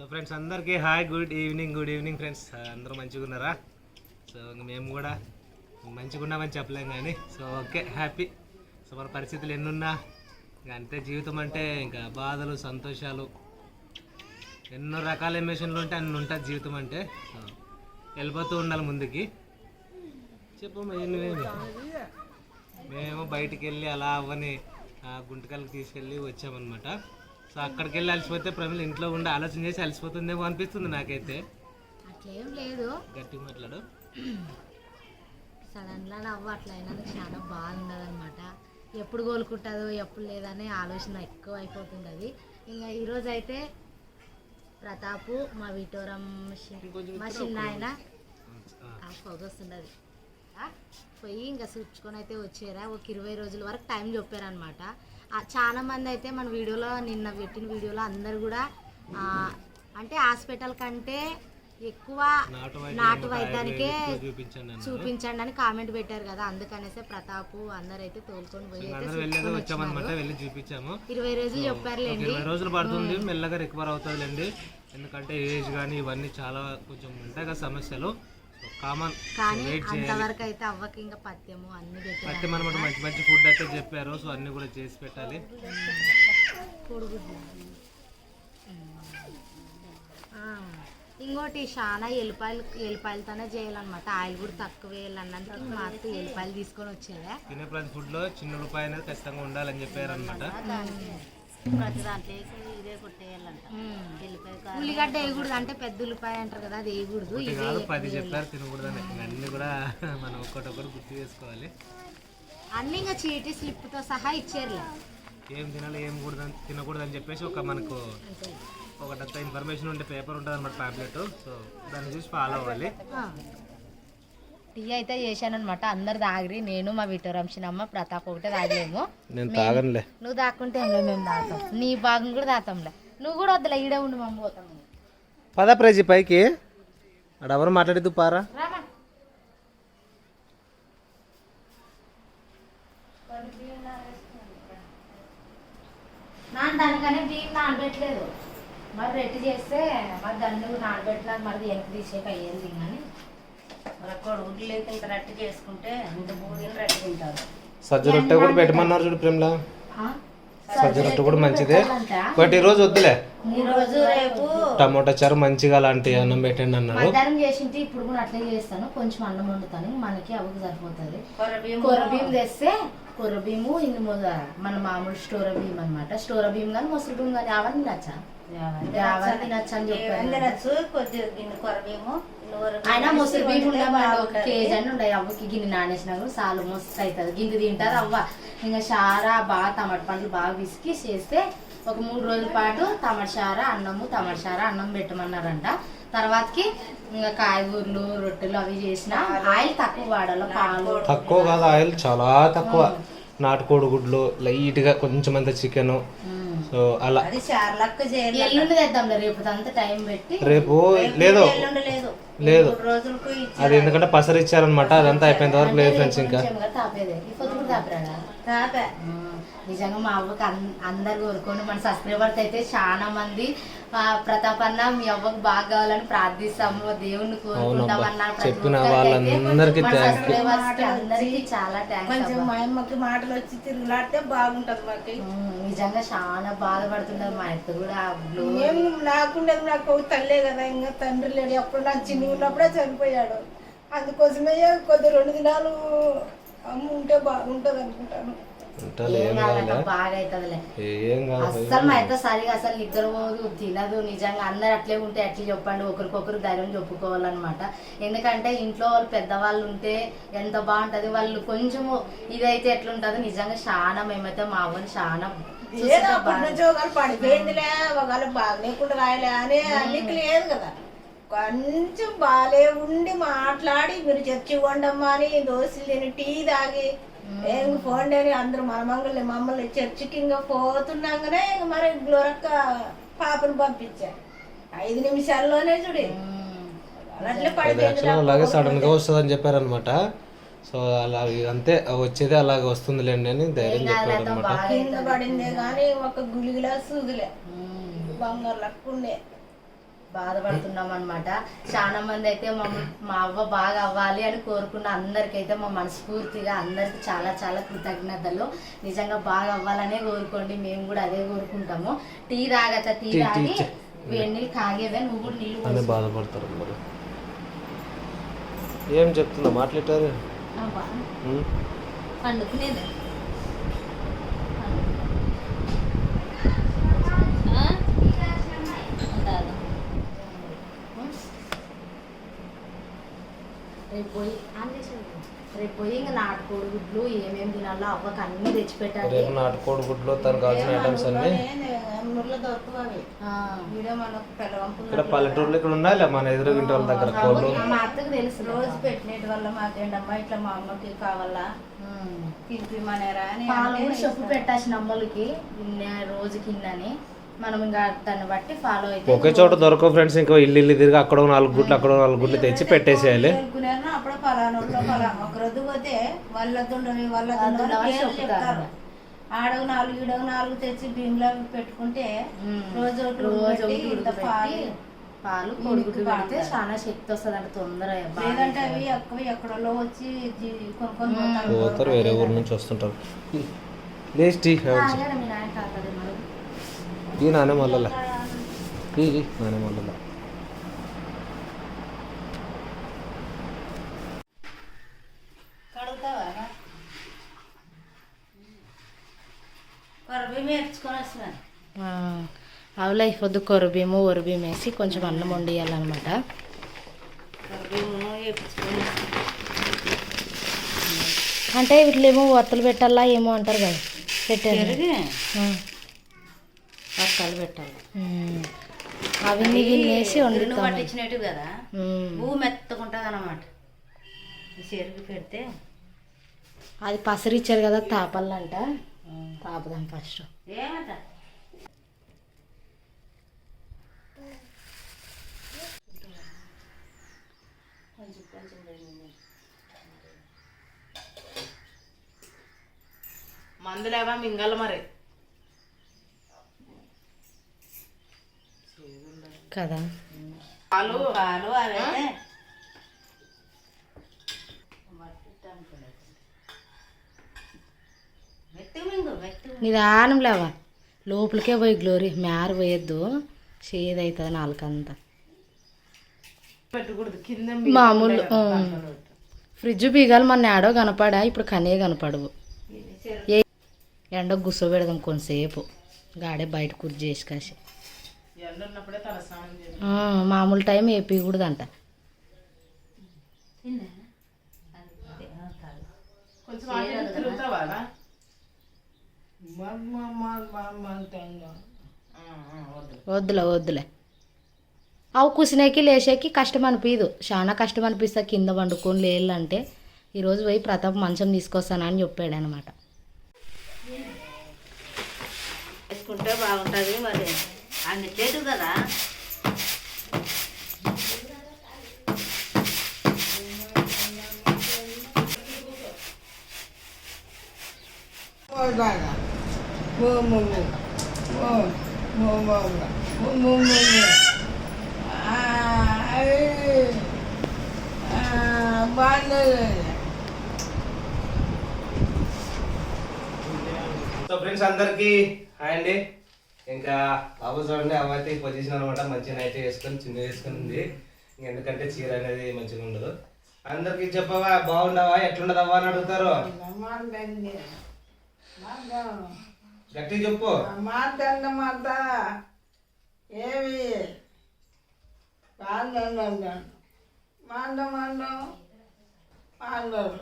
So friends అందరికీ hi good evening good evening friends అందరూ మంచిగా ఉన్నారా? సో ఇంక మేము కూడా మంచిగా ఉన్నామని చెప్పలేం కానీ సో ఓకే హ్యాపీ సో మన పరిస్థితులు ఎన్నున్నా? ఇంకా అంతే జీవితం అంటే ఇంకా బాధలు సంతోషాలు. ఎన్నో రకాల ఎమోషన్లు ఉంటే అన్ని ఉంటుంది జీవితం అంటే. వెళ్ళిపోతూ ఉండాలి ముందుకి. చెప్పు నువ్వేమి? మేము బయటికి వెళ్ళి అలా అవ్వని ఆ, తీసుకెళ్ళి వచ్చామన్నమాట. సో అక్కడికి వెళ్ళి అలసిపోతే ప్రమిళ ఇంట్లో ఉండి ఆలోచన చేసి అలసిపోతుందేమో అనిపిస్తుంది నాకైతే. అట్లేం లేదు. గట్టిగా మాట్లాడు. సడన్గా నవ్వు అట్లా అయినందుకు చాలా బాగుండదు అనమాట ఎప్పుడు కోలుకుంటుందో ఎప్పుడు లేదనే ఆలోచన ఎక్కువ అయిపోతుంటుంది ఇంకా ఈరోజు అయితే ప్రతాపు మా విటోరం మా చిన్న ఆయన ఆ పొగ పోయి ఇంకా చూచుకొని అయితే వచ్చారా ఒక ఇరవై రోజుల వరకు టైం చెప్పారనమాట చాలా మంది అయితే మన వీడియోలో నిన్న పెట్టిన వీడియోలో అందరు కూడా ఆ, అంటే హాస్పిటల్ కంటే ఎక్కువ నాటు వైద్యానికే వైద్యం చూపించండి అని కామెంట్ పెట్టారు కదా. అందుకనేసే ప్రతాపు అందరు అయితే తోలుకొని పోయి చూపించాము. ఇరవై రోజులు చెప్పారులేండి. ఇరవై రోజులు పడుతుంది మెల్లగా రికవర్ అవుతుందిలేండి ఎందుకంటే ఏజ్ కానీ ఇవన్నీ చాలా కొంచెం ఉంటాయి కదా సమస్యలు. కామన్. కానీ అంతవరకు అయితే అవ్వక ఇంకా పత్యము అన్ని పత్తి మనమాట మంచి మంచి ఫుడ్ అయితే చెప్పారు. సో అన్ని కూడా చేసి పెట్టాలి. ఇంకోటి చాలా ఎల్లిపాయలు ఎల్లిపాయలతోనే చేయాలన్నమాట. ఆయిల్ కూడా తక్కువ వేయాలన్నందుకు మా అత్త ఎల్లిపాయలు తీసుకొని వచ్చేదే. తినే ప్రతి ఫుడ్లో చిన్న రూపాయి అనేది ఖచ్చితంగా ఉండాలని చెప్పారు అనమాట ప్రతి దాంట్లో ఇదే కొట్టేయాలంట. ఉల్లిగడ్డ వేయకూడదు అంటే పెద్ద ఉల్లిపాయ అంటారు కదా అది వేయకూడదు. కాదు పది చెప్పారు తినకూడదని ఇంకా అన్ని కూడా మనం ఒక్కటొక్కటి గుర్తు చేసుకోవాలి. అన్ని ఇంకా చీటీ స్లిప్తో సహా ఇచ్చారులే. ఏం తినాలి ఏం కూడదని తినకూడదని చెప్పేసి ఒక మనకు ఒకటంత ఇన్ఫర్మేషన్ ఉండే పేపర్ ఉంటుంది అనమాట టాబ్లెట్ సో దాన్ని చూసి ఫాలో అవ్వాలి. టీ అయితే చేశానమాట అందరు తాగిరి నేను మా విటోరంశనమ్మ ప్రతాప్ ఒకటే తాగలేము. నేను తాగనులే. నువ్వు దాక్కుంటే ఏంలో మేము తాగుతాం. నీ భాగం కూడా తాగుతాంలే. నువ్వు కూడా వద్దులే ఈడే ఉండి మమ్మ పోతాం. పద ప్రేజీ పైకి. అక్కడ ఎవరు మాట్లాడిద్దు పారా? నాన్న దానికనే బియ్యం నానబెట్టలేదు. మరి రెట్టి చేస్తే మరి దాన్ని కూడా నానబెట్టినాక మరి వెనక్కి తీసేక అయ్యేది కానీ కొడుకులు లేక ఇంత రట్టి చేసుకుంటే ఇంత బూదీలు రట్టి తింటారు. సజ్జ రొట్టె కూడా పెట్టమన్నారు చూడు ప్రేమలా. సజ్జ రొట్టె కూడా మంచిదే. బట్ ఈ రోజు వద్దులే. ఈ రోజు రేపు టమోటా చారు మంచిగా అలాంటి అన్నం పెట్టండి అన్నారు. మధ్యాహ్నం చేసింటే ఇప్పుడు కూడా అట్లే చేస్తాను. కొంచెం అన్నం వండుతాను. మనకి అవకు సరిపోతుంది. కొర బియ్యం తెస్తే కొర్ర బియ్యము ఇన్ని మన మామూలు స్టోర బియ్యం అనమాట స్టోర బియ్యం కానీ మొసరు బియ్యం కానీ అవన్నీ నచ్చా అవన్నీ నచ్చా అని చెప్పారు. కొద్దిగా కొర బియ్యము కొర అయినా మొసరు బియ్యం వండితే ఉండమండి ఒక. కేజీ అని ఉండే అవ్వకి గిన్నె నానేసినా కూడా చాలు మస్తు అవుతుంది గిన్నె తింటారు అవ్వ. ఇంకా చారా బాగా టమాటా పండ్లు బాగా విసికి చేస్తే ఒక మూడు రోజుల పాటు టమాటా చారా అన్నము టమాటా చారా అన్నం పెట్టమన్నారంట. తర్వాతకి ఇంకా కాయగూరలు రొట్టెలు అవి చేసిన ఆయిల్ తక్కువ వాడాలి పాలు. తక్కువ కాదు ఆయిల్ చాలా తక్కువ. నాటుకోడి గుడ్లు లైట్గా కొంచెం అంత చికెన్. సో అలా. ఎల్లుండి రేపు అంతా టైం పెట్టి. రేపు లేదు. లేదు. అది ఎందుకంటే పసరు ఇచ్చారనమాట అదంతా అయిపోయిన వరకు లేదు ఫ్రెండ్స్ ఇంకా. నిజంగా మా అవ్వకి అన్- అందరు కోరుకోండి మన సబ్స్క్రైబర్స్ అయితే చాలా మంది ఆ, ప్రతాప్ అన్న మీ అవ్వకు బాగా కావాలని ప్రార్థిస్తాము. దేవుణ్ణి కోరుకుంటామన్నారు ప్రతి చెప్పిన వాళ్ళందరికీ అందరికీ చాలా థ్యాంక్స్ కొంచెం మా అమ్మకి మాటలు వచ్చి తిరుగులాడితే బాగుంటది మాకు. నిజంగా చాలా బాధపడుతున్నారు మా అత్త కూడా. బ్లో మేము నాకుండేది నాకు తల్లే కదా ఇంకా తండ్రి లేడు. అప్పుడు నాకు చిన్న ఉన్నప్పుడే చనిపోయాడు. అందుకోసమే కొద్ది రెండు దినాలు అమ్మ ఉంటే బాగుంటది అనుకుంటాను అస్సలు మా అయితే సరిగా అసలు నిద్ర పోదు తినదు నిజంగా అందరు అట్లే ఉంటే అట్లే చెప్పండి ఒకరికొకరు ధైర్యం చెప్పుకోవాలన్నమాట. ఎందుకంటే ఇంట్లో వాళ్ళు పెద్దవాళ్ళు ఉంటే ఎంత బాగుంటది వాళ్ళు కొంచెము ఇదైతే ఎట్లుంటది నిజంగా చాలా మేమైతే మా అవ్వని చాలా పడిపోయిందిలే ఒకళ్ళు బాగలేకుండా రాయలే అనే అన్నికి లేదు కదా. కొంచెం బాలే ఉండి మాట్లాడి మీరు చర్చి వండమ్మా అని దోశలు తిని టీ తాగి ఏం ఫోన్ అని అందరూ మన మంగళని మమ్మల్ని చర్చికి ఇంకా పోతున్నాగానే ఇంక మరి గ్లోరక్క పాపను పంపించారు. ఐదు నిమిషాల్లోనే చూడి. అలాగే సడన్గా వస్తుందని చెప్పారనమాట సో అలా అంతే వచ్చేది అలాగే వస్తుందిలేండి అని ధైర్యం చెప్పారు అనమాట పడిందే కానీ ఒక గుళిగిలా సూదులే. బంగారు లక్కుండే బాధపడుతున్నాం అనమాట చాలా మంది అయితే మా మా అవ్వ బాగా అవ్వాలి అని కోరుకున్న అందరికైతే మా మనస్ఫూర్తిగా అందరికి చాలా చాలా కృతజ్ఞతలు. నిజంగా బాగా అవ్వాలనే కోరుకోండి. మేము కూడా అదే కోరుకుంటాము. టీ తాగత టీ తాగి. వేడి నీళ్ళు కాగేవే నువ్వు కూడా నీళ్ళు. బాధపడతారు మరి ఏం చెప్తున్నా? మాట్లాడారు పండుకునేదే ఆ? ఉంటాను. రేపు పోయి ఆన్ చేసేది. రేపు పోయి ఇంకా నాటుకోడి గుడ్లు ఏమేమి తినాలో అవ్వకు అన్ని తెచ్చిపెట్టాలి. రేపు నాటుకోడి గుడ్లు తనకు కావాల్సిన ఐటమ్స్ అన్ని. ఇక్కడ పల్లెటూరులో ఇక్కడ ఉండాలి మన ఎదురు ఇంటి వాళ్ళ దగ్గర కోళ్ళు? మా అత్తకు తెలుసు రోజు పెట్టినట్టు వల్ల మాకేంటమ్మా ఇట్లా మా అమ్మకి కావాలా? అని పాలు చెప్పు పెట్టాల్సిన అమ్మలకి రోజు కిందని మనం ఇంకా దాన్ని బట్టి ఫాలో అయితే ఒకే చోట దొరకవు ఫ్రెండ్స్ ఇంకా ఇల్లు ఇల్లు తిరిగి అక్కడ ఒక నాలుగు గుడ్లు అక్కడ నాలుగు గుడ్లు తెచ్చి పెట్టేసేయాలి. అప్పుడు పలానా ఊళ్ళో పలానా ఒక రోజు పోతే వాళ్ళతుండవి వాళ్ళతుండవి వాళ్ళ చెప్తారు. నాలుగు ఈడకు నాలుగు తెచ్చి బింగ్లో పెట్టుకుంటే. రోజు ఒకటి రోజు పాలు పాలు ఇంటికి పెడితే. చాలా శక్తి వస్తుంది అంటే తొందరగా బాగా లేదంటే అవి ఎక్కువ ఎక్కడో వచ్చి కొనుక్కొని పోతారు. వేరే ఊరు నుంచి వస్తుంటారు. ఈ కడుగుతావా? కొరబీ నేర్చుకొని వస్తున్నాను. అవులే పొద్దు కొరబీము ఒరబీము వేసి కొంచెం అన్నం వండియాలన్నమాట. అంటే వీటిలేమో వత్తలు పెట్టాలా ఏమో అంటారు కదా పెట్టారు. పెరిగి ఆ. పక్కలు పెట్టాలి ఉమ్. అవి వేసి వండుతాం పట్టించినట్టు కదా. భూమి మెత్తకుంటుంది అన్నమాట చెరుకు పెడితే. అది పసరు ఇచ్చారు కదా తాపల్లంట. తాపుదాం ఫస్ట్. ఏమంట? మందులేవా మింగల మరి? కదా. పాలు? పాలు అవైతే నిదానం లేవా? లోపలికే పోయి గ్లోరీ మేర పోయొద్దు. చేదు అవుతుంది నాలుకంతా మామూలు. ఫ్రిడ్జ్ బీగాలు మన ఏడో కనపడా ఇప్పుడు కనే కనపడవు. ఏ ఎండ గుసోబెడదాం కొంతసేపు. గాడే బయట కుర్చీ చేసి కాసి. మామూలు టైం వేపించకూడదంట వద్దులే వద్దులే. అవు కుసినేకి లేచేకి కష్టం అనిపించదు చాలా కష్టం అనిపిస్తా కింద వండుకొని లేళ్ళంటే ఈరోజు పోయి ప్రతాప్ మంచం తీసుకొస్తానని చెప్పాడు అనమాట వేసుకుంటే బాగుంటుంది మరి. అందుకేదు కదా. సో ఫ్రెండ్స్ అందరికీ హాయ్ అండి. ఇంకా బాబు చూడండి అయితే పొజిషన్ అనమాట మంచి నైట్ వేసుకొని చిన్న వేసుకొని ఉంది. ఎందుకంటే చీర అనేది మంచిగా ఉండదు. అందరికి చెప్పవా బాగుండవా ఎట్లుండదవ్వా అని అడుగుతారు. గట్టిగా చెప్పు. మాట్లాడిన మాట ఏమి? మాట్లాడు మాట మాట మాట్లాడు.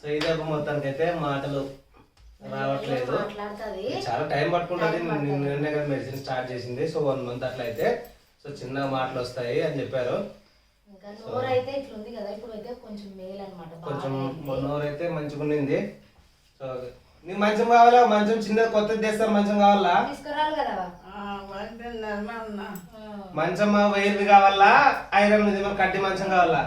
సో ఇదే మొత్తానికి అయితే మాటలు. రావట్లేదు. మాట్లాడుతుంది. చాలా టైం పట్టుకుంటుంది. నిన్నే కదా మెడిసిన్ స్టార్ట్ చేసింది. సో వన్ మంత్ అట్లా అయితే సో చిన్న మాటలు వస్తాయి అని చెప్పారు. ఇంకా నోరు అయితే కొంచెం కొంచెం మంచిగా ఉండింది సో నీకు మంచం కావాలా? మంచం చిన్నది కొత్తది తెస్తారు మంచం కావాలా? మంచి మంచం వైర్ది కావాలా? ఐరన్ ఇది మరి కట్టి మంచం కావాలా?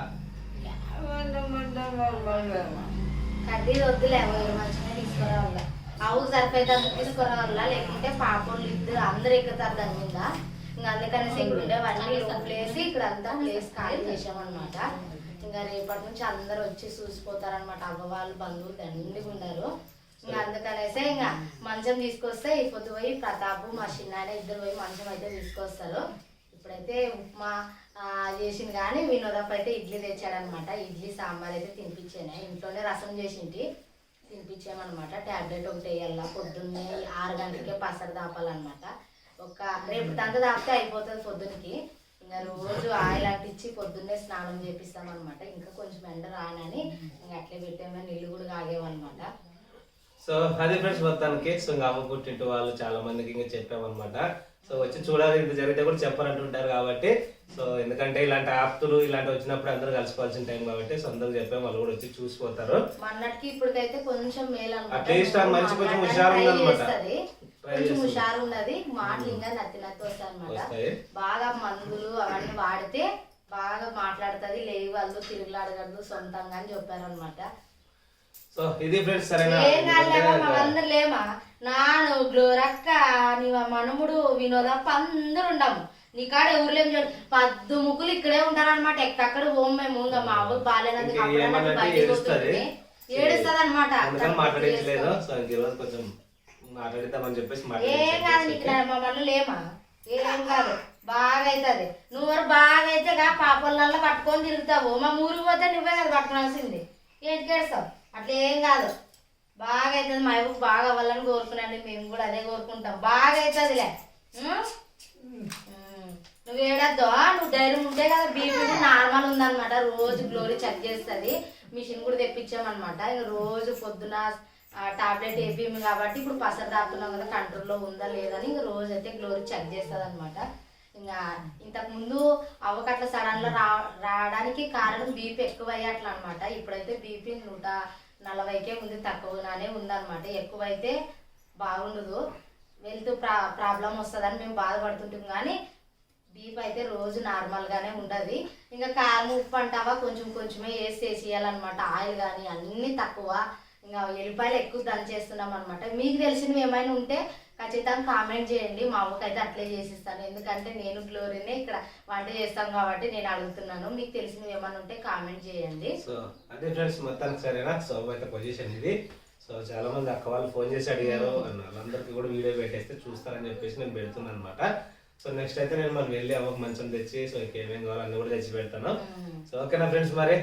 కడ్డీ వద్దులే మంచిగా తీసుకురావాలా? ఆవుకు సరిపోయేది అంత తీసుకురావాలా? లేకుంటే పాపలు ఇద్దరు అందరు ఎక్కుతారు దాని మీద. ఇంకా అందుకనేసి ఇక్కడ ఉండేవన్నీ ప్లేస్ ఇక్కడ అంతా ప్లేస్ ఖాళీ చేసామన్నమాట ఇంకా రేపటి నుంచి అందరూ వచ్చి చూసిపోతారనమాట అవ్వ వాళ్ళు బంధువులు దండిగా ఉన్నారు. ఇంకా అందుకనేసే ఇంకా మంచం తీసుకొస్తే ఈ పొద్దు పోయి ప్రతాపు మా చిన్న ఇద్దరు పోయి మంచం అయితే తీసుకొస్తారు. ఇప్పుడైతే ఉప్మా చేసింది కానీ వినోదప్ప అయితే ఇడ్లీ తెచ్చాడనమాట ఇడ్లీ సాంబార్ అయితే తినిపించాను. ఇంట్లోనే రసం చేసింటి. తినిపించామన్నమాట. ట్యాబ్లెట్ ఒకటి వేయాల పొద్దున్నే ఆరు గంటలకే పసరు దాపాలన్నమాట. ఒక రేపు తంత దాపితే అయిపోతుంది పొద్దునకి. ఇంకా రోజు ఆయిల్ అంటించి పొద్దున్నే స్నానం చేపిస్తామన్నమాట. ఇంకా కొంచెం ఎండ రానని ఇంకా అట్లే పెట్టామని నీళ్ళు కూడా కాగేవన్నమాట సో అది ఫ్రెండ్స్ మొత్తానికి సో ఇంకా అమ్మ పుట్టింటి వాళ్ళు చాలా మందికి ఇంకా చెప్పామన్నమాట. సో వచ్చి చూడాలి ఇంత జరిగితే కూడా చెప్పారంటుంటారు కాబట్టి సో ఎందుకంటే ఇలాంటి ఆప్తులు ఇలాంటి వచ్చినప్పుడు అందరూ కలుసుకోవాల్సిన టైం కాబట్టి సో అందరూ చెప్పాము వాళ్ళు కూడా వచ్చి చూసిపోతారు. మొన్నటికి ఇప్పటికైతే కొంచెం మేలు least ఆ మనిషి కొంచెం హుషారు ఉందన్నమాట. కొంచెం. హుషారు ఉన్నది. మాటలు ఇంకా నత్తి నత్తి వస్తాయి. బాగా మందులు అవన్నీ వాడితే బాగా మాట్లాడుతుంది లేవద్దు తిరుగులాడగలదు సొంతంగా అని చెప్పారనమాట సో ఇది ఫ్రెండ్స్ సరేనా? ఏం కాదులేమా ఎందుకంటే మనందరు లేమా? నాను గ్లోరక్క నీ మనముడు వినోదప్ప అందరు ఉండము. నీ కాడ ఊర్లేం చూడు. పద్దు ముక్కులు ఇక్కడే ఉంటారన్నమాట. ఎక్కక్కడ పోము మేము. ఇంకా మా అవ్వకు ఏమనంటే బయటికి ఏడుస్తది. అనమాట అందుకని మాట్లాడించలేదు. సో ఇంక ఈరోజు కొంచెం మాట్లాడిద్దామని చెప్పేసి ఏం కాదు నీకు నా మమ్మల్ని లేమా? ఏం కాదు. బాగా అవుతుంది నువ్వు బాగా అయితే గా పాపలల్లో పట్టుకొని తిరుగుతావు. మా ఊరికి పోతే నువ్వే కదా పట్టుకోవాల్సింది. ఏంటి కేడుస్తావు అట్లా ఏం కాదు. బాగా అవుతుంది మా ఇవ్వకు బాగా అవ్వాలని కోరుకున్నాండి. మేము కూడా అదే కోరుకుంటాం. బాగా అవుతుందిలే నువ్వు ఏడద్దు నువ్వు ధైర్యం ఉంటే కదా బీపీ నార్మల్ ఉందన్నమాట. రోజు గ్లోరీ చెక్ చేస్తుంది. మిషన్ కూడా తెప్పించామన్నమాట. ఇంకా రోజు పొద్దున టాబ్లెట్ వేపిము కాబట్టి ఇప్పుడు పసర తాపుతున్నాం కదా కంట్రోల్లో ఉందా లేదని ఇంక రోజు అయితే గ్లోరీ చెక్ చేస్తుంది అనమాట ఇంకా ఇంతకు ముందు అవకట్ల సడన్లో రా రావడానికి కారణం బీపీ ఎక్కువ అయ్యట్ల అనమాట ఇప్పుడైతే బీపీ నూట నలభైకే ఉంది తక్కువగానే ఉందన్నమాట. ఎక్కువైతే బాగుండదు. వెళ్తూ ప్రా ప్రాబ్లం వస్తుందని మేము బాధపడుతుంటాం కానీ బీప్ అయితే రోజు నార్మల్గానే ఉండదు. ఇంకా కారం ఉప్పు అంటావా? కొంచెం కొంచెమే వేసి వేసేయాలన్నమాట. ఆయిల్ కానీ అన్నీ తక్కువ. ఇంకా ఎల్లిపాయలు ఎక్కువ దంచేస్తున్నాం అనమాట మీకు తెలిసినవి ఏమైనా ఉంటే ఖచ్చితంగా కామెంట్ చేయండి. మా అమ్మకైతే అట్లే చేసిస్తాను. ఎందుకంటే నేను గ్లోరీనే ఇక్కడ వంట చేస్తాను కాబట్టి నేను అడుగుతున్నాను. మీకు తెలిసినవి ఏమైనా ఉంటే కామెంట్ చేయండి. సో అదే ఫ్రెండ్స్ మొత్తానికి సరేనా? సో అయితే పొజిషన్ ఇది. సో చాలా మంది అక్క వాళ్ళు ఫోన్ చేసి అడిగారు. అన్న వాళ్ళందరికీ కూడా వీడియో పెట్టేస్తే చూస్తారని చెప్పేసి నేను పెడుతున్నాను అనమాట సో నెక్స్ట్ అయితే నేను మనం వెళ్ళి అవ్వకు మంచం తెచ్చి సో ఇంకేమేం కావాలో అన్ని కూడా తెచ్చి పెడతాను. సో ఓకేనా ఫ్రెండ్స్ మరి?